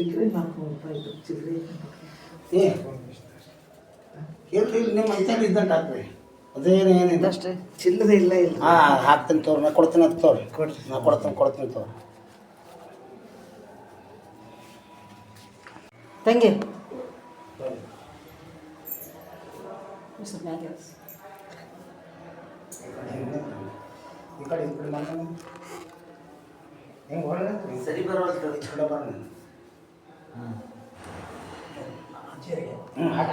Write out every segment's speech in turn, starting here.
ಚಿಲ್ಲರೆ ನಾಲ್ಕುನೂರು ರೂಪಾಯಿ ಇತ್ತು ಚಿಲ್ಲರೆ ಏ ಎಲ್ಲಿ ಇಲ್ಲಿ ನಿಮ್ಮ ಐತಲ್ಲಿ ಇದ್ದಂಗೆ ಹಾಕ್ರಿ ಅದೇನು ಏನಿದೆ ಅಷ್ಟೇ. ಚಿಲ್ಲರೆ ಇಲ್ಲ ಇಲ್ಲ. ಹಾಂ ಹಾಕ್ತೀನಿ ತೋರಿ ನಾ ಕೊಡ್ತೀನಿ ಅಂತ ತೋರಿ. ಕೊಡ್ರಿ ನಾ ಕೊಡ್ತೀನಿ ಕೊಡ್ತೀನಿ ತೋರಿ. ತಂಗಿ. ಈ ಕಡೆ ಈ ಕಡೆ ಮಾಡ್ಕೊಂಡು ಹೆಂಗೆ ಹೊರಗೆ ಸರಿ ಬರೋಲ್ಲ ಚಲೋ ಕಡೆ ಬರ್ರಿ ಹ್ಞೂ ಹಾಕಿ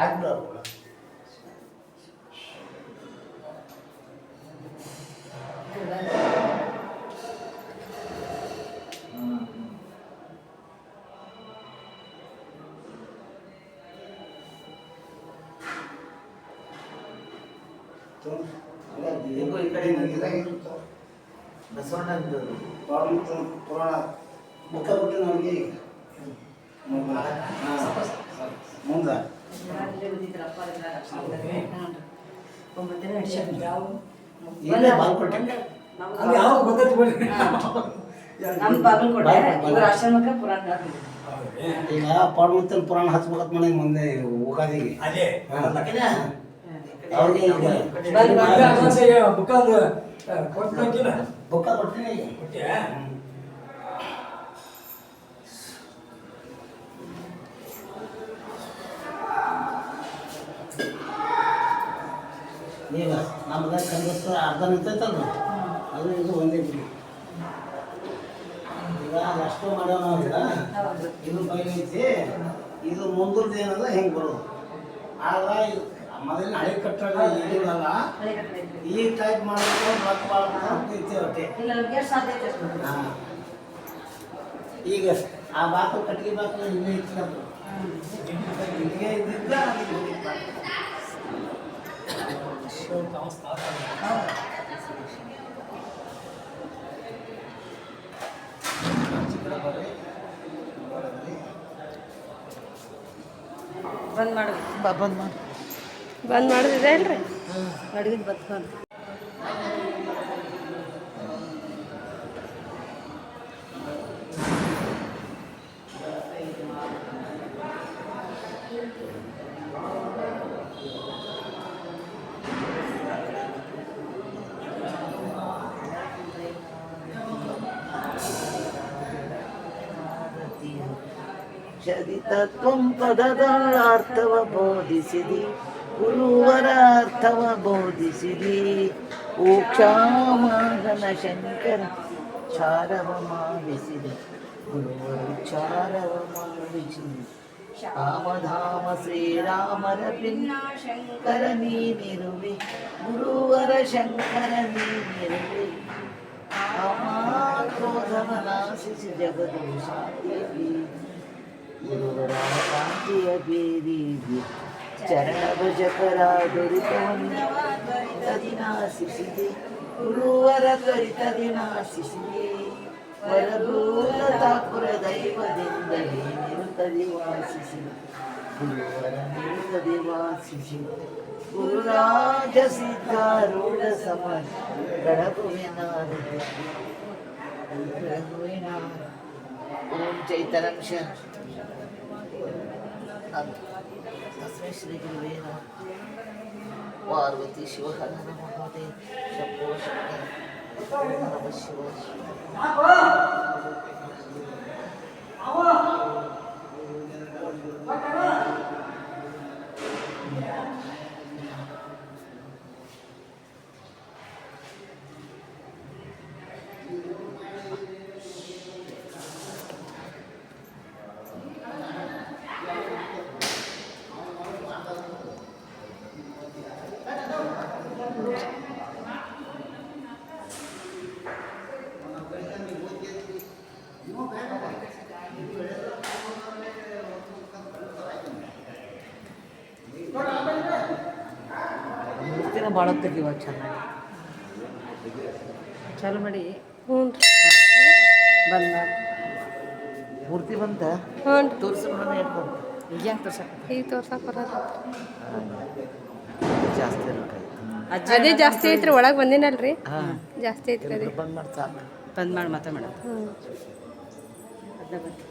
ಇವ್ರ ಆಶ್ರಮಕ್ಕೆ ಪುರಾಣ ಹೇಳ್ತಿದ್ರು. ಈಗ ಪಾರ್ವತನ ಪುರಾಣ ಹಚ್ಬೇಕಂತ ಮನೆ ಮುಂದೆ ಉಗಾದಿಗೆ. ಅದೇ ಅವ್ರಿಗೆ ಬುಕ್ಕ ಕೊಡ್ತೀನಿ. ನಮ್ಗೆ ಅರ್ಧ ನಿಂತೈತಲ್ಲ ಅದು ಇದು ಒಂದೇ ಬಿಡಿ. ಅಷ್ಟು ಮಾಡೋಣ. ಇದು ಬೈಲೈತಿ ಇದು ಮುಂದೂರ್ದು ಏನದ ಹೆಂಗೆ ಬರೋದು. ಆದ್ರೆ ಇದು ಮೊದಲಿನ ಹಳೆ ಕಟ್ಟಡ ಇದಿರಲ್ಲ ಇತ್ತು. ಈ ಟೈಪ್ ಮಾಡಿದ್ರೆ ಭಾಳ ಐತಿ. ಹಾಂ. ಈಗ ಆ ಬಾಕು ಕಟ್ಟಿಗೆ ಬಾಕು ಇಲ್ಲೇ ಇಟ್ಕೊಂಡು ಇಲ್ಲಿಗೆ ಇದ್ದಿದ್ದ ಬಂದ್ ಮಾಡಿ. ಬಂದ್ ಮಾಡಿ. ಬಂದ್ ಮಾಡೋದಿದೆ ಇಲ್ರಿ ಅಡುಗೆ ಬತ್ಕೊಂಡು ಚರಿತತ್ವಂ ಪದದ ಅರ್ಥವ ಬೋಧಿಸಿದಿ ಗುರುವರ ಅರ್ಥವ ಬೋಧಿಸಿದಿ. ಕ್ಷಾಮಗನ ಶಂಕರ ಚಾರವ ಮಾಡಿಸಿದೆ ಗುರುವರು ಚಾರವ ಮಾಡಿಸಿದೆ. ರಾಮಧಾಮ ಶ್ರೀರಾಮರ ಭಿನ್ನ ಶಂಕರ ನೀನಿರುವೆ ಗುರುವರ ಶಂಕರ ನೀನಿರುವೆ ಕ್ರೋಧವ ನಾಶಿಸಿ ಜಗದು ಶಾಂತಿ ಗುರುವರ ಕಾಂತಿಯ ಬೀರಿದೆ ಚರಣ ಭಜಕರ ದುರಿತವನ್ನು ತ್ವರಿತದಿ ನಾಶಿಸಿದೆ ಗುರುವರ ತ್ವರಿತದಿ ನಾಶಿಸಿದೆ ವರಭೂಲ ತಾಪುರ ದೈವದಿಂದಲೇ ನಿರುತದಿ ವಾಸಿಸಿದೆ ಗುರುವರ ನಿರುತದಿ ವಾಸಿಸಿದೆ ಗುರುರಾಜ ಸಿದ್ಧಾರೂಢ ಸಮಾಜ ಗಣಗುವಿನಾರದೆ ಗಣಗುವಿನಾರ ಓಂ ಚೈತರಂಶ तस्मैश्रीगुरुवे नमः पार्वती शिवहर नमः शम्भो शक्ति नमः शिवाय ಭಾಳ ತೆಗಿವ ಚೆನ್ನಾಗಿ. ಚಾಲು ಮಾಡಿ. ಹ್ಞೂ ಬಂದ್. ಮಾಡಿ ಪೂರ್ತಿ ಬಂತ? ಹ್ಞೂ ತೋರಿಸಿ ನೋಡೋಣ ಹೇಳ್ಕೊಂಡು ಈಗ ಹೆಂಗೆ ತೋರ್ಸಕ್ಕೆ ಈಗ ತೋರ್ಸಕ್ಕೆ ಬರೋದು ಜಾಸ್ತಿ ಅದೇ ಜಾಸ್ತಿ ಐತ್ರಿ ಒಳಗೆ ಬಂದಿನಲ್ರಿ. ಹಾಂ. ಜಾಸ್ತಿ ಐತ್ರಿ ಅದೇ. ಬಂದ್ ಮಾಡಿ ಸಾಕು. ಬಂದ್ ಮಾಡಿ ಮತ್ತೆ ಮೇಡಮ್ ಹ್ಞೂ ಅದನ್ನ ಬಂದು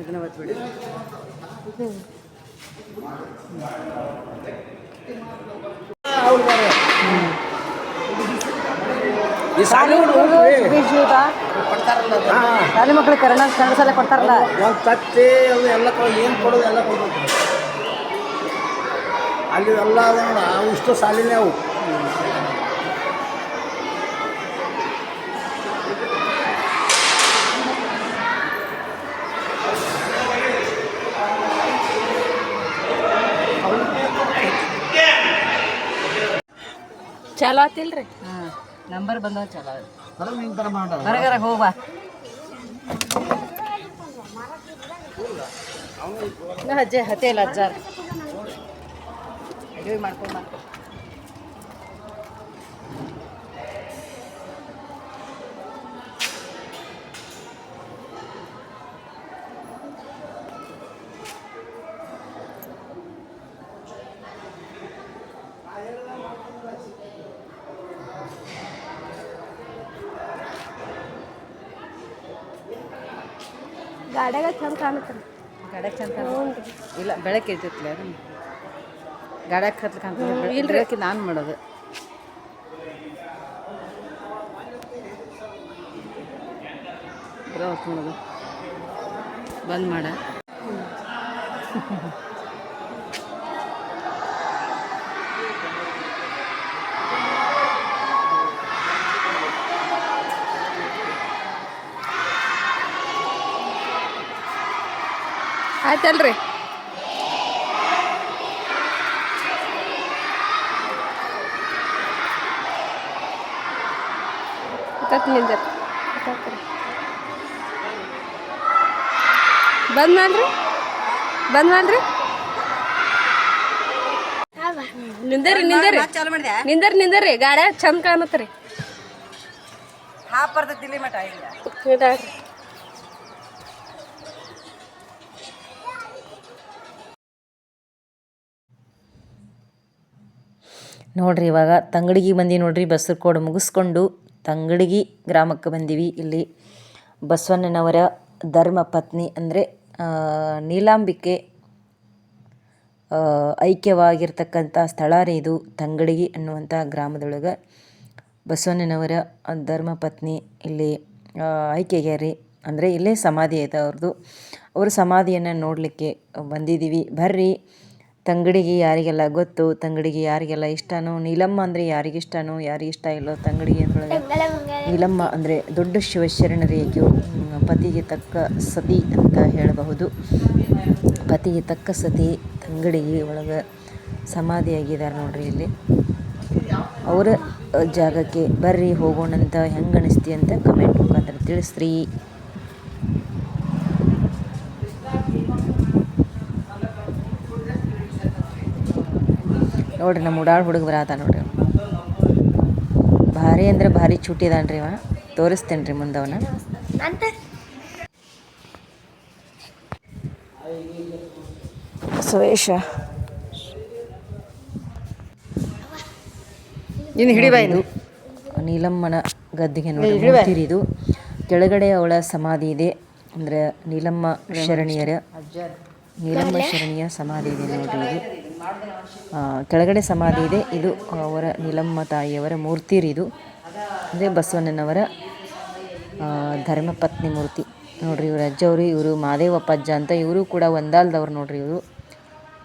ಇದನ್ನ ಒತ್ಬಿಡಿ ಶಾಲೆ ಮಕ್ಳಿಗೆ ಕನ್ನಡ ಕನ್ನಡ ಶಾಲೆ ಕೊಡ್ತಾರಲ್ಲ. ಒಂದು ತತ್ತಿ ಅದು ಎಲ್ಲ ಏನು ಕೊಡೋದು ಎಲ್ಲ ಕೊಡ್ಬೇಕು. ಅಲ್ಲಿ ಎಲ್ಲ ಅವು ಇಷ್ಟು ಸಾಲಿನೇ ಅವು. ಚಾಲು ಆತಿಲ್ರಿ. ಹಾಂ ನಂಬರ್ ಬಂದವ ಚಲೋ ಬರೋ ನಿಂಗೆ ಥರ ಮಾಡ. ಹೊರಗರ ಹೋಗ್ಬಾ ನಾ ಅಜ್ಜೆ ಹತ್ತೆ ಇಲ್ಲ ಅಜ್ಜಾರ್. ಅಡುಗೆ ಮಾಡ್ಕೊಂಡ್ ಬಾ ಗಾಡ್ಯಾಗ ಚಂದ ಕಾಣತ್ರಿ ಗಾಡ್ಯಾಗ ಚಂದ ಹ್ಞೂ ರೀ ಇಲ್ಲ ಬೆಳಗ್ಗೆ ಇರ್ತೈತಿಲ್ಲ ಅದನ್ನ. ಗಾಡ್ಯಾಗ ಹತ್ಲಿಕ್ಕೆ ಅಂತ ಇಲ್ರಿ. ನಾನು ಮಾಡೋದು. ಮಾಡೋದು ಬಂದ್ ಮಾಡ. ಆಯ್ತಲ್ರಿ. ನಿಂದ ಬಂದ್ ಮಾಡ್ರಿ. ಬಂದ್ ಮಾಡ್ರಿ. ನಿಂದರಿ ನಿಂದರಿ. ಚಾಲು ಮಾಡಿದೆ? ನಿಂದರಿ ನಿಂದರಿ. ಗಾಡ್ಯಾಗ ಚಂದ ಕಾಣತ್ರಿ. ಹಾಫ್ ಬರ್ತೈತಿ ಇಲ್ಲಿ ಮಟ ನೋಡ್ರಿ ಇವಾಗ ತಂಗಡಿಗೆ ಬಂದಿ ನೋಡ್ರಿ ಬಸರ್ಕೋಡ್ ಮುಗಿಸ್ಕೊಂಡು ತಂಗಡಿಗೆ ಗ್ರಾಮಕ್ಕೆ ಬಂದೀವಿ. ಇಲ್ಲಿ ಬಸವಣ್ಣನವರ ಧರ್ಮ ಪತ್ನಿ ಅಂದರೆ ನೀಲಾಂಬಿಕೆ ಐಕ್ಯವಾಗಿರ್ತಕ್ಕಂಥ ಸ್ಥಳ ರೀ ಇದು ತಂಗಡಗಿ ಅನ್ನುವಂಥ ಗ್ರಾಮದೊಳಗೆ. ಬಸವಣ್ಣನವರ ಧರ್ಮ ಪತ್ನಿ ಇಲ್ಲಿ ಐಕ್ಯಗ್ಯಾರಿ ಅಂದರೆ ಇಲ್ಲೇ ಸಮಾಧಿ ಐತೆ ಅವ್ರದ್ದು ಅವ್ರ ಸಮಾಧಿಯನ್ನು ನೋಡಲಿಕ್ಕೆ ಬಂದಿದ್ದೀವಿ ಬರ್ರಿ. ತಂಗಡಿಗೆ ಯಾರಿಗೆಲ್ಲ ಗೊತ್ತು, ತಂಗಡಿಗೆ ಯಾರಿಗೆಲ್ಲ ಇಷ್ಟನೋ, ನೀಲಮ್ಮ ಅಂದರೆ ಯಾರಿಗೆ ಇಷ್ಟನೋ ಯಾರಿಗೆ ಇಷ್ಟ ಇಲ್ಲೋ ತಂಗಡಿಗೆ ಅಂದ್ರೊಳಗೆ ನೀಲಮ್ಮ ಅಂದರೆ ದೊಡ್ಡ ಶಿವಶರಣರಿಗೂ ಪತಿಗೆ ತಕ್ಕ ಸತಿ ಅಂತ ಹೇಳಬಹುದು. ಪತಿಗೆ ತಕ್ಕ ಸತಿ ತಂಗಡಿಗೆ ಒಳಗೆ ಸಮಾಧಿಯಾಗಿದ್ದಾರೆ ನೋಡ್ರಿ ಇಲ್ಲಿ. ಅವರ ಜಾಗಕ್ಕೆ ಬರ್ರಿ ಹೋಗೋಣಂತ ಹೆಂಗೆ ಅನಿಸ್ತಿ ಅಂತ ಕಮೆಂಟ್ ಮುಖಾಂತರ ತಿಳಿಸ್ರಿ. ನೋಡ್ರಿ ನಮ್ಮ ಉಡಾಳ್ ಹುಡುಗ ಅದ ನೋಡ್ರಿ. ಭಾರಿ ಅಂದ್ರೆ ಭಾರಿ ಚೂಟಿ ಇವ. ತೋರಿಸ್ತೇನೆ ರೀ ಮುಂದವನ ಸುರೇಶ ಇನ್ನು ಇದು ನೀಲಮ್ಮನ ಗದ್ದಿಗೆ ನೋಡಿ ಇದು. ಕೆಳಗಡೆ ಅವಳ ಸಮಾಧಿ ಇದೆ. ಅಂದ್ರೆ ನೀಲಮ್ಮ ಶರಣಿಯರ ನೀಲಮ್ಮ ಶರಣಿಯ ಸಮಾಧಿ ಇದೆ ನೋಡ್ರಿ ಇದು. ಕೆಳಗಡೆ ಸಮಾಧಿ ಇದೆ. ಇದು ಅವರ ನೀಲಮ್ಮ ತಾಯಿಯವರ ಮೂರ್ತಿ ಇದು. ಅಂದರೆ ಬಸವಣ್ಣನವರ ಧರ್ಮಪತ್ನಿ ಮೂರ್ತಿ. ನೋಡ್ರಿ ಇವರು ಅಜ್ಜವರು ಇವರು ಮಾದೇವಪ್ಪಜ್ಜ ಅಂತ ಇವರು ಕೂಡ ಒಂದಾಲ್ದವ್ರು ನೋಡ್ರಿ ಇವರು.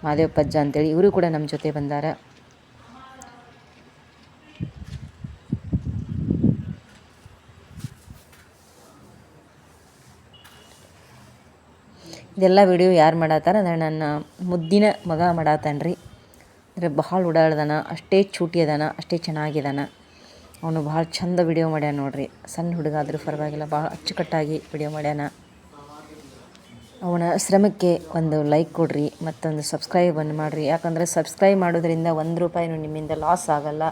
ಮಾದೇವಪ್ಪಜ್ಜ ಅಂತೇಳಿ ಇವರು ಕೂಡ ನಮ್ಮ ಜೊತೆ ಬಂದಾರ. ಇದೆಲ್ಲ ವಿಡಿಯೋ ಯಾರು ಮಾಡತ್ತಾರ ಅಂದ್ರೆ ನನ್ನ ಮುದ್ದಿನ ಮಗ ಮಾಡತ್ತಾನ್ರಿ ಅಂದರೆ ಭಾಳ ಓಡಾಡ್ದಾನ ಅಷ್ಟೇ ಚೂಟಿ ಅದಾನ, ಅಷ್ಟೇ ಚೆನ್ನಾಗಿದ್ದಾನೆ ಅವನು ಭಾಳ ಚಂದ ವಿಡಿಯೋ ಮಾಡ್ಯಾನ ನೋಡ್ರಿ. ಸಣ್ಣ ಹುಡುಗ ಆದರೂ ಪರವಾಗಿಲ್ಲ ಭಾಳ ಅಚ್ಚುಕಟ್ಟಾಗಿ ವಿಡಿಯೋ ಮಾಡ್ಯಾನ. ಅವನ ಶ್ರಮಕ್ಕೆ ಒಂದು ಲೈಕ್ ಕೊಡ್ರಿ, ಮತ್ತೊಂದು ಸಬ್ಸ್ಕ್ರೈಬ್ ಸಬ್ಸ್ಕ್ರೈಬನ್ನು ಮಾಡಿರಿ. ಯಾಕಂದರೆ ಸಬ್ಸ್ಕ್ರೈಬ್ ಮಾಡೋದ್ರಿಂದ ಒಂದು ರೂಪಾಯಿನೂ ನಿಮ್ಮಿಂದ ಲಾಸ್ ಆಗಲ್ಲ.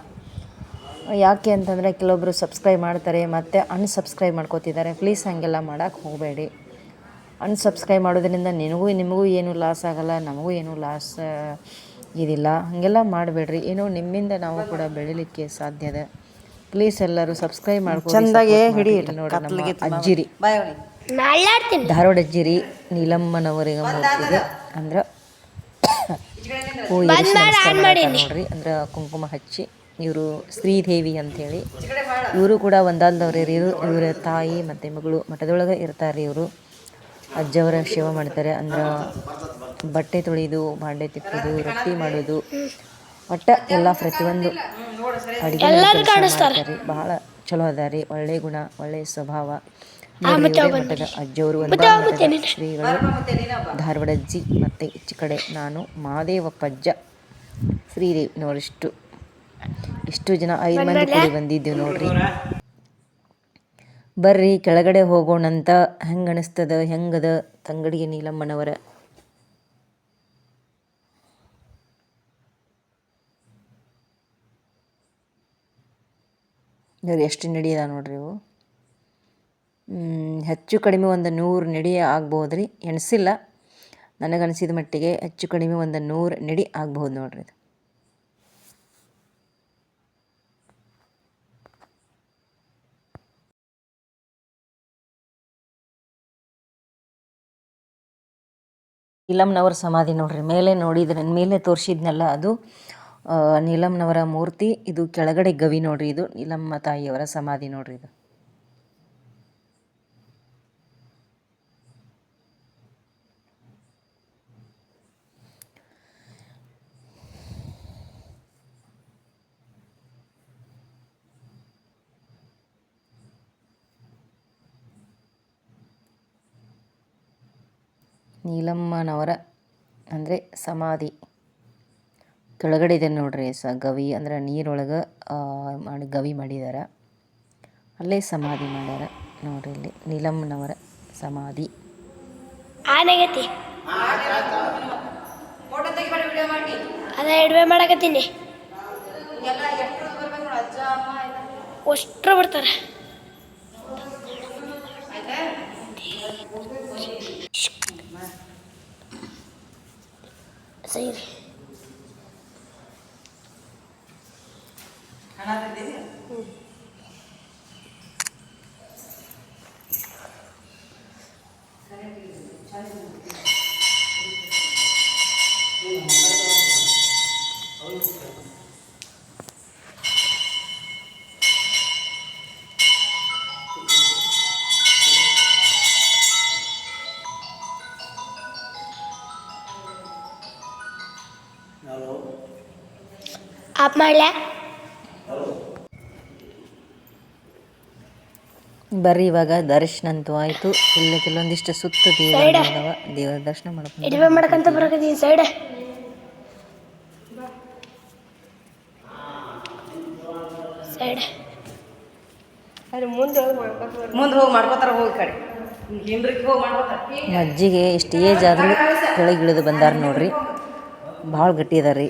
ಯಾಕೆ ಅಂತಂದರೆ ಕೆಲವೊಬ್ಬರು ಸಬ್ಸ್ಕ್ರೈಬ್ ಮಾಡ್ತಾರೆ, ಮತ್ತು ಅನ್ಸಬ್ಸ್ಕ್ರೈಬ್ ಮಾಡ್ಕೋತಿದ್ದಾರೆ. ಪ್ಲೀಸ್ ಹಾಗೆಲ್ಲ ಮಾಡೋಕ್ಕೆ ಹೋಗಬೇಡಿ. ಅನ್ಸಬ್ಸ್ಕ್ರೈಬ್ ಮಾಡೋದ್ರಿಂದ ನಿನಗೂ ನಿಮಗೂ ಏನೂ ಲಾಸ್ ಆಗಲ್ಲ ನಮಗೂ ಏನೂ ಲಾಸ್ ಇದಿಲ್ಲ. ಹಾಗೆಲ್ಲ ಮಾಡಬೇಡ್ರಿ. ಏನೋ ನಿಮ್ಮಿಂದ ನಾವು ಕೂಡ ಬೆಳಿಲಿಕ್ಕೆ ಸಾಧ್ಯ ಇದೆ. ಪ್ಲೀಸ್ ಎಲ್ಲರೂ ಸಬ್ಸ್ಕ್ರೈಬ್ ಮಾಡ್ಕೊಂಡು ಚಂದಾಗೆ ಹಿಡಿ ನೋಡಿ ನಮ್ಮ ಅಜ್ಜಿರಿ. ಧಾರವಾಡ ಅಜ್ಜಿರಿ ನೀಲಮ್ಮನವರಿಗೆ ಅಂದ್ರೆ ನೋಡ್ರಿ. ಅಂದ್ರೆ ಕುಂಕುಮ ಹಚ್ಚಿ ಇವರು ಶ್ರೀದೇವಿ ಅಂಥೇಳಿ ಇವರು ಕೂಡ ಒಂದಾಲ್ದವ್ರು ಇವರು ಇವರ ತಾಯಿ ಮತ್ತು ಮಗಳು ಮಠದೊಳಗೆ ಇರ್ತಾರೆ ಇವರು. ಅಜ್ಜವರ ಸೇವೆ ಮಾಡ್ತಾರೆ. ಅಂದ್ರೆ ಬಟ್ಟೆ ತೊಳೆಯೋದು ಬಾಂಡೆ ತಿಕ್ಕೋದು ರೊಟ್ಟಿ ಮಾಡೋದು. ಒಟ್ಟು ಎಲ್ಲ ಪ್ರತಿಯೊಂದು ಅಡುಗೆ ಮಾಡ್ತಾರೆ. ಬಹಳ ಚಲೋ ಅದಾರಿ ಒಳ್ಳೆ ಗುಣ ಒಳ್ಳೆ ಸ್ವಭಾವ. ಮಠದ ಅಜ್ಜವರು ಶ್ರೀಗಳು ಧಾರವಾಡ ಅಜ್ಜಿ ಮತ್ತು ಈಚೆ ಕಡೆ ನಾನು ಮಹಾದೇವಪ್ಪಜ್ಜ ಶ್ರೀದೇವಿ ನೋಡಿಷ್ಟು ಇಷ್ಟು ಜನ ಐದು ಮಂದಿ ಕೂಡಿ ಬಂದಿದ್ದೀವಿ ನೋಡ್ರಿ. ಬರ್ರಿ, ಕೆಳಗಡೆ ಹೋಗೋಣಂತ ಹೆಂಗೆ ಅನಿಸ್ತದ ಹೆಂಗದ ತಂಗಡಿಗೆ ನೀಲಮ್ಮನವರ. ಇವ್ರು ಎಷ್ಟು ನಡಿಯದ ನೋಡ್ರಿ ಇವು. ಹೆಚ್ಚು ಕಡಿಮೆ ಒಂದು ನೂರು ನಡಿ ಆಗ್ಬೋದು ರೀ ಎಣಿಸಿಲ್ಲ. ನನಗನ್ಸಿದ ಮಟ್ಟಿಗೆ ಹೆಚ್ಚು ಕಡಿಮೆ ಒಂದು ನೂರು ನಡಿ ಆಗ್ಬೋದು ನೋಡ್ರಿ ಇದು. ನೀಲಮ್ನವರ ಸಮಾಧಿ ನೋಡ್ರಿ. ಮೇಲೆ ನೋಡಿದ್ರೆ, ಮೇಲೆ ತೋರಿಸಿದ್ನಲ್ಲ ಅದು. ನೀಲಮ್ನವರ ಮೂರ್ತಿ, ಇದು ಕೆಳಗಡೆ ಗವಿ ನೋಡ್ರಿ ಇದು. ನೀಲಮ್ಮ ತಾಯಿಯವರ ಸಮಾಧಿ ನೋಡ್ರಿ ಇದು. ನೀಲಮ್ಮನವರ, ಅಂದರೆ ಸಮಾಧಿ. ಕೆಳಗಡೆ ಇದೆ ನೋಡ್ರಿ, ಸ ಗವಿ, ಅಂದ್ರೆ ನೀರೊಳಗೆ ಮಾಡಿ ಗವಿ ಮಾಡಿದ್ದಾರೆ ಅಲ್ಲೇ ಸಮಾಧಿ ಮಾಡ್ಯಾರ ನೋಡ್ರಿ ಇಲ್ಲಿ, ನೀಲಮ್ಮನವರ ಸಮಾಧಿ. ಆನೆಗತಿ ಅದ ಮಾಡಕತ್ತೀನಿ. ಅಷ್ಟ್ರ ಬರ್ತಾರೆ. Sayın. Karar dedi ya. Karar dedi. Çay ಮಾಡ್ಲ್ಯಾ ಬರ್ರಿ ಇವಾಗ ದರ್ಶನ ಅಂತೂ ಆಯಿತು. ಇಲ್ಲಿ ಕೆಲವೊಂದಿಷ್ಟು ಸುತ್ತ ದೇವರ ದೇವರ ದರ್ಶನ ಮಾಡ್ಕೊಂಡು ಮಾಡಕಂತ ಬರಕತ್ತೀನಿ ಸೈಡ್. ಸೈಡ್. ಮುಂದೆ ಮುಂದೆ ಹೋಗಿ ಮಾಡ್ಕೋತಾರ ಹೋಗಿ ಕಡೆ. ಹಿಂದ್ರಿಗೆ ಹೋಗಿ ಮಾಡ್ಕೋತಾರ. ನಮ್ಮ ಅಜ್ಜಿಗೆ ಎಷ್ಟು ಏಜ್ ಆದರೂ ಕೆಳಗಿಳಿದು ಬಂದಾರ ನೋಡ್ರಿ. ಭಾಳ ಗಟ್ಟಿ ಅದಾರ ರೀ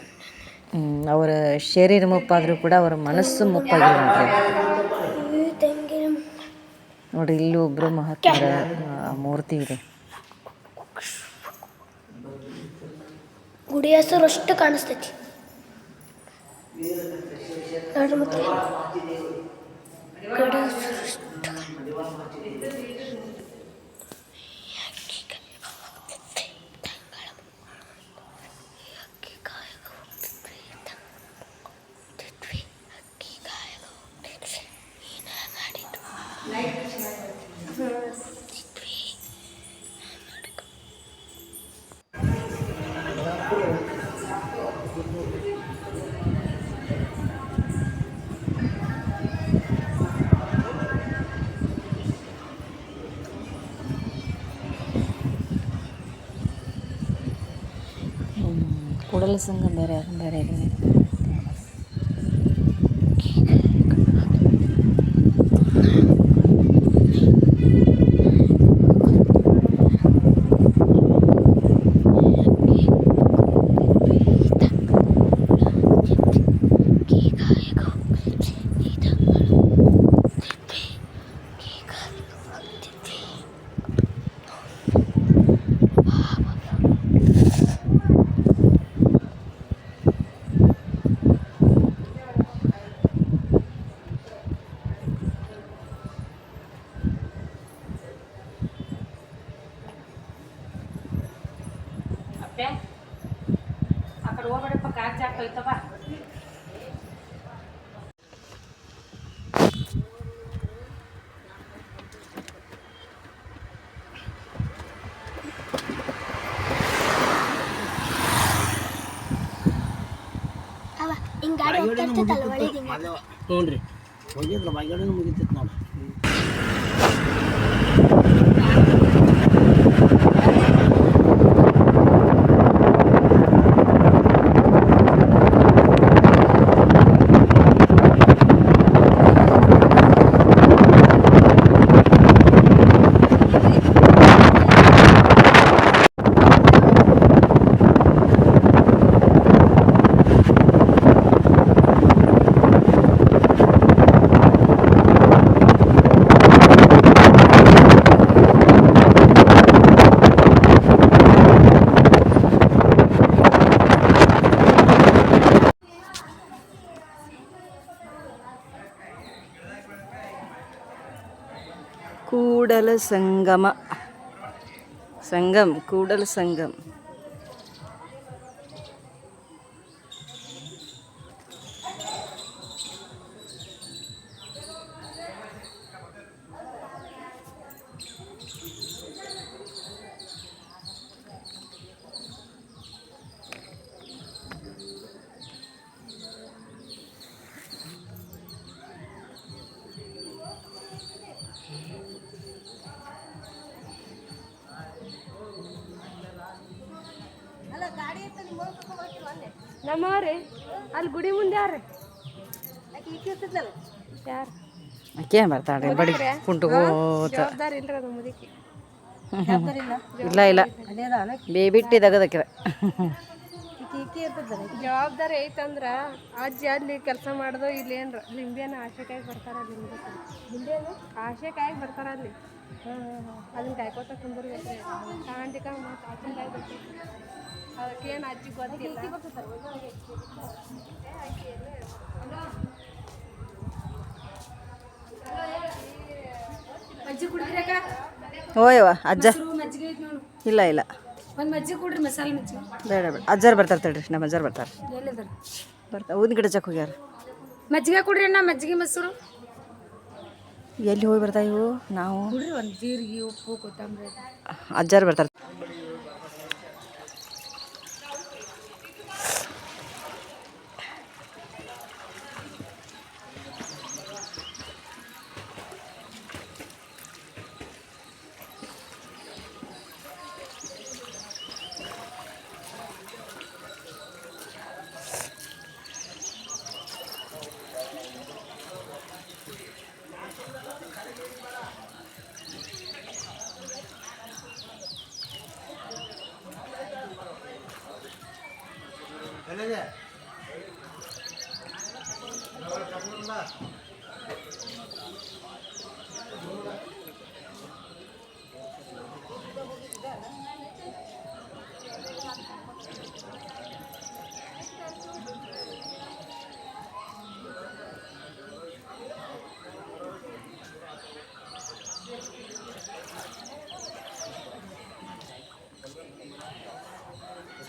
ಅವರ ಶರೀರ ಮುಪ್ಪಾದರೂ ಕೂಡ ಅವರ ಮನಸ್ಸು ಮುಪ್ಪಾಗಿಲ್ಲ ನೋಡ್ರಿ, ಇಲ್ಲೂ ಒಬ್ಬರು ಮಹಾತ್ಮರ ಮೂರ್ತಿ ಇದೆ. ಗುಡಿ ಹೆಸರು ಅಷ್ಟು ಕಾಣಿಸ್ತೈತಿ. ಮತ್ತೆ. ಗುಡಿ ಹೆಸರು ಅಷ್ಟು ಕೂಡಲ ಸಂಘ ಬೇರೆ ಬೇರೆ ಇದೆ ಅಪ್ಪೆ ಆ ಕಡೆ ಹೋಗ್ಬೇಡಪ್ಪ ಕಾರ್ ಜಾಕ್ ಹೋಯ್ತವ ಅವ ಹಿಂಗ್ ಗಾಡಿ ಹ್ಞೂ ರೀ. ಹೋಗಿದ್ರ ಬಾಗಿಲು ಮುಗಿತಿತ್ತು ನೋಡಿ ಕೂಡಲ ಸಂಗಮ ಸಂಗಮ್ ಕೂಡಲ ಸಂಗಮ್ ಅಲ್ಲಿ ಗುಡಿ ಮುಂದೆ ಯಾರು? ಯಾರು ಬರ್ತಾಳೆ ಬಡಿ ಇಲ್ರಿ ಅದು ಮುದುಕಿ. ಇಲ್ಲ? ಇಲ್ಲ ಬೇಬಿಟ್ಟಿ ತೆಗದಕ್ಕಿರ ಜವಾಬ್ದಾರಿ ಐತಂದ್ರ ಅಜ್ಜಿ ಅಲ್ಲಿ ಕೆಲಸ ಮಾಡೋದು ಇಲ್ಲಿ ಏನ್ರ ಲಿಂಬೆನ ಆಶೆಕಾಯಿ ಬರ್ತಾರ ಅಲ್ಲಿ ಲಿಂಬೆನ ಆಶೆಕಾಯಿ ಬರ್ತಾರ ಅಲ್ಲಿ. ಅದನ್ನ ಕಾಯ್ಕೋತ ಕುಂದಿರ್ಬೇಕ್ರಿ. ಕಾಂಟಿಕ ಮತ್ತು ಆಚಿನಕಾಯಿ ಬರ್ತೈತಿ ಅದಕ್ಕೇನು ಅಜ್ಜಿ ಗೊತ್ತಿಲ್ಲ. ಮಜ್ಜಿಗೆ ಕುಡಿದ್ರಕ್ಕ ಓಯವ್ವ ಅಜ್ಜ. ಮಜ್ಜಿಗೆ ಐತಿ ನೋಡು. ಇಲ್ಲ ಇಲ್ಲ. ಒಂದು ಮಜ್ಜಿಗೆ ಕೊಡ್ರಿ ಮಸಾಲೆ ಮಜ್ಜಿಗೆ. ಬೇಡ ಬೇಡ. ಅಜ್ಜಾರು ಬರ್ತಾರೆ ತಡ್ರಿ ನಮ್ಮ ಅಜ್ಜಾರು ಬರ್ತಾರೆ. ಬರ್ತಾರೆ. ಊದಿನ ಗಿಡ ಚಕ್ ಹೋಗ್ಯಾರ. ಮಜ್ಜಿಗೆ ಕೊಡ್ರಿ ಅಣ್ಣ ಮಜ್ಜಿಗೆ ಮೊಸರು. ಎಲ್ಲಿ ಹೋಗಿ ಬರ್ತಾ ಇವು? ನಾವು ಕುಡ್ರಿ ಒಂದು ಜೀರಿಗೆ ಉಪ್ಪು ಕೊತ್ತಂಬರಿ. ಅಜ್ಜಾರು ಬರ್ತಾರೆ.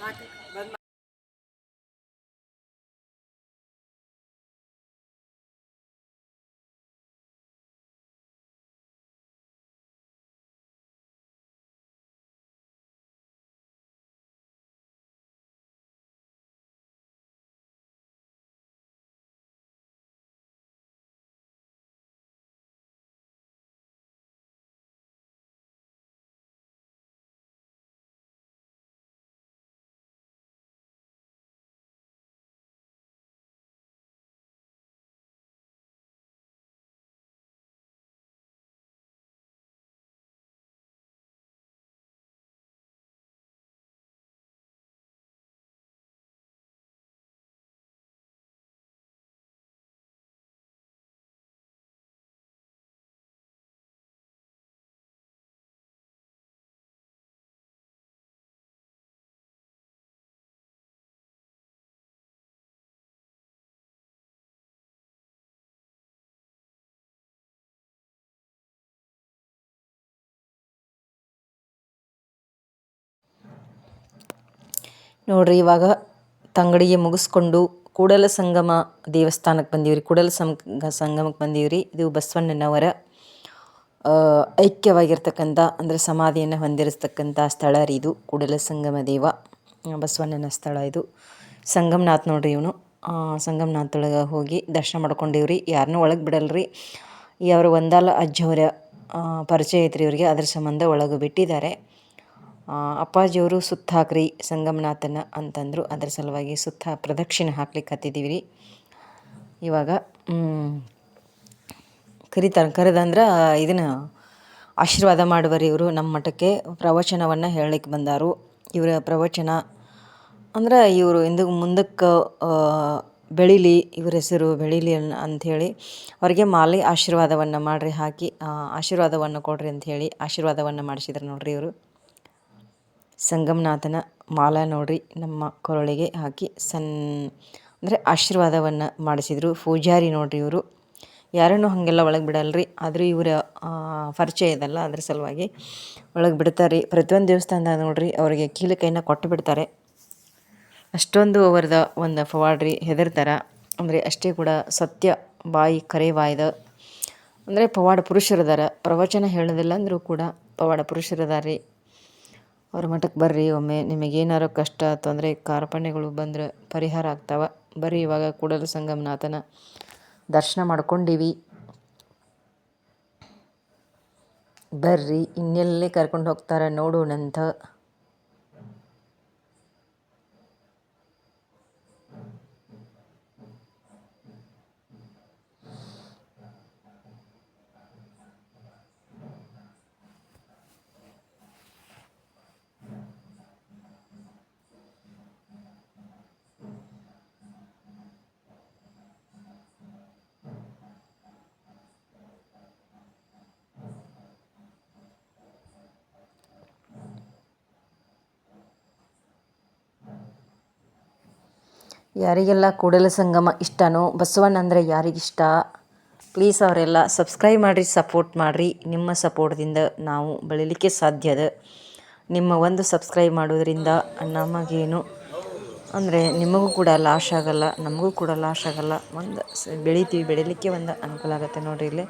Mati! ನೋಡ್ರಿ, ಇವಾಗ ತಂಗಡಿಗೆ ಮುಗಿಸ್ಕೊಂಡು ಕೂಡಲ ಸಂಗಮ ದೇವಸ್ಥಾನಕ್ಕೆ ಬಂದೀವ್ರಿ. ಕೂಡಲ ಸಂಗ, ಸಂಗಮಕ್ಕೆ ರೀ ಇದು ಬಸವಣ್ಣನವರ ಐಕ್ಯವಾಗಿರ್ತಕ್ಕಂಥ, ಅಂದರೆ ಸಮಾಧಿಯನ್ನು ಹೊಂದಿರತಕ್ಕಂಥ ಸ್ಥಳ ರೀ ಇದು. ಕೂಡಲ ಸಂಗಮ ದೇವ ಬಸವಣ್ಣನ ಸ್ಥಳ ಇದು. ಸಂಗಮನಾಥ್ ನೋಡ್ರಿ ಇವನು. ಸಂಗಮನಾಥೊಳಗೆ ಹೋಗಿ ದರ್ಶನ ಮಾಡ್ಕೊಂಡೀವ್ರಿ. ಯಾರನ್ನೂ ಒಳಗೆ ಬಿಡಲ್ರಿ. ಈ ಅವರು ಒಂದಾಲ ಅಜ್ಜವರ ಪರಿಚಯ ಐತ್ರಿ ಇವರಿಗೆ. ಅದ್ರ ಸಂಬಂಧ ಒಳಗೆ ಬಿಟ್ಟಿದ್ದಾರೆ ಅಪ್ಪಾಜಿಯವರು ಸುತ್ತ ಹಾಕ್ರಿ ಸಂಗಮನಾಥನ ಅಂತಂದರು. ಅದ್ರ ಸಲುವಾಗಿ ಸುತ್ತ ಪ್ರದಕ್ಷಿಣೆ ಹಾಕ್ಲಿಕ್ಕೆ ಹತ್ತಿದ್ದೀವಿ ರೀ ಇವಾಗ ಕರಿತಾರೆ, ಕರೆದಂದ್ರೆ ಇದನ್ನು ಆಶೀರ್ವಾದ ಮಾಡುವರಿ ಇವರು. ನಮ್ಮ ಮಠಕ್ಕೆ ಪ್ರವಚನವನ್ನು ಹೇಳಲಿಕ್ಕೆ ಬಂದರು. ಇವರ ಪ್ರವಚನ ಅಂದ್ರೆ ಇವರು ಇಂದು ಮುಂದಕ್ಕೆ ಬೆಳೀಲಿ, ಇವ್ರ ಹೆಸರು ಬೆಳೀಲಿ ಅಂಥೇಳಿ ಅವರಿಗೆ ಮಾಲೆ ಆಶೀರ್ವಾದವನ್ನು ಮಾಡಿರಿ, ಹಾಕಿ ಆಶೀರ್ವಾದವನ್ನು ಕೊಡ್ರಿ ಅಂಥೇಳಿ ಆಶೀರ್ವಾದವನ್ನು ಮಾಡಿಸಿದ್ರು ನೋಡ್ರಿ ಇವರು. ಸಂಗಮನಾಥನ ಮಾಲ ನೋಡ್ರಿ, ನಮ್ಮ ಕೊರಳಿಗೆ ಹಾಕಿ ಸನ್, ಅಂದರೆ ಆಶೀರ್ವಾದವನ್ನು ಮಾಡಿಸಿದರು. ಪೂಜಾರಿ ನೋಡ್ರಿ ಇವರು. ಯಾರನ್ನೂ ಹಾಗೆಲ್ಲ ಒಳಗೆ ಬಿಡಲ್ರಿ ಆದರೂ ಇವರ ಪರಿಚಯ ಇದಲ್ಲ, ಅದ್ರ ಸಲುವಾಗಿ ಒಳಗೆ ಬಿಡ್ತಾರೆ ಪ್ರತಿಯೊಂದು ದೇವಸ್ಥಾನದಾಗ ನೋಡ್ರಿ, ಅವರಿಗೆ ಕೀಲು ಕೈನ ಕೊಟ್ಟು ಬಿಡ್ತಾರೆ. ಅಷ್ಟೊಂದು ಅವರದ ಒಂದು ಫವಾಡ್ರಿ ಹೆದರ್ತಾರೆ. ಅಂದರೆ ಅಷ್ಟೇ ಕೂಡ ಸತ್ಯ ಬಾಯಿ ಕರೆ ಬಾಯ್ದ. ಅಂದರೆ ಪವಾಡ ಪುರುಷರದಾರ. ಪ್ರವಚನ ಹೇಳೋದಿಲ್ಲ ಅಂದರೂ ಕೂಡ ಪವಾಡ ಪುರುಷರದಾರ ರೀ ಅವ್ರ ಮಠಕ್ಕೆ ಬರ್ರಿ, ಒಮ್ಮೆ ನಿಮಗೆ ಏನಾರು ಕಷ್ಟ, ತೊಂದರೆ, ಕಾರ್ಪಣ್ಯಗಳು ಬಂದ್ರೆ ಪರಿಹಾರ ಆಗ್ತಾವ. ಬರ್ರಿ, ಇವಾಗ ಕೂಡಲ ಸಂಗಮನಾಥನ ದರ್ಶನ ಮಾಡ್ಕೊಂಡೀವಿ. ಬರ್ರಿ, ಇನ್ನೆಲ್ಲೇ ಕರ್ಕೊಂಡು ಹೋಗ್ತಾರೆ ನೋಡೋಣಂತ ಯಾರಿಗೆಲ್ಲ ಕೂಡಲ ಸಂಗಮ ಇಷ್ಟನೋ ಬಸವಣ್ಣ ಅಂದರೆ ಯಾರಿಗಿಷ್ಟ? ಪ್ಲೀಸ್ ಅವರೆಲ್ಲ ಸಬ್ಸ್ಕ್ರೈಬ್ ಮಾಡಿರಿ ಸಪೋರ್ಟ್ ಮಾಡಿರಿ. ನಿಮ್ಮ ಸಪೋರ್ಟ್ದಿಂದ ನಾವು ಬೆಳಿಲಿಕ್ಕೆ ಅದ. ನಿಮ್ಮ ಒಂದು ಸಬ್ಸ್ಕ್ರೈಬ್ ಮಾಡೋದ್ರಿಂದ ನಮಗೇನು ಅಂದರೆ ನಿಮಗೂ ಕೂಡ ಲಾಶ್ ಆಗಲ್ಲ, ನಮಗೂ ಕೂಡ ಲಾಶ್ ಆಗಲ್ಲ. ಒಂದು ಬೆಳಿತೀವಿ, ಬೆಳಿಲಿಕ್ಕೆ ಒಂದು ಅನುಕೂಲ ಆಗುತ್ತೆ ನೋಡಿರಿ ಇಲ್ಲಿ.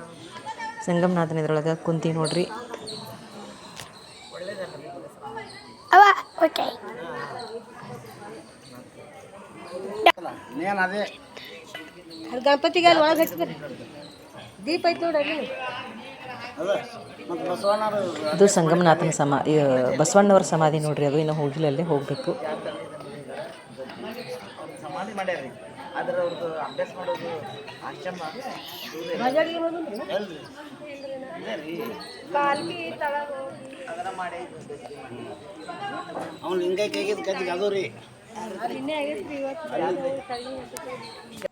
ಸಂಗಮನಾಥನ ಇದ್ರೊಳಗೆ ಕುಂತೀವಿ ನೋಡಿರಿ. ಓಕೆ ಅದೇ. ಅಲ್ಲಿ ಗಣಪತಿಗೆ ಅಲ್ಲಿ ಒಳಗೆ ಹಚ್ತಾರೆ ದೀಪ ಐತೆ ನೋಡಲ್ಲಿ ಅದ ಮತ್ತು ಬಸವಣ್ಣರು ಅದು ಸಂಗಮನಾಥನ ಸಮಾ ಬಸವಣ್ಣವರ ಸಮಾಧಿ ನೋಡ್ರಿ ಅದು ಇನ್ನು ಹೋಗಿಲ್ಲ ಅಲ್ಲೇ ಹೋಗಬೇಕು. ಸಮಾಧಿ ಮಾಡ್ಯಾರ್ರಿ. ಆದ್ರೆ ಅವ್ರದ್ದು ಅಭ್ಯಾಸ ಮಾಡೋದು ಆಶ್ರಮ ಅದನ್ನ ಮಾಡಿ. ಅವ್ನು ಹಿಂಗೆ ಕೈಗಿದ್ ಕತ್ತಿಗೆ ಅದು ರೀ. Al final escribo aquí.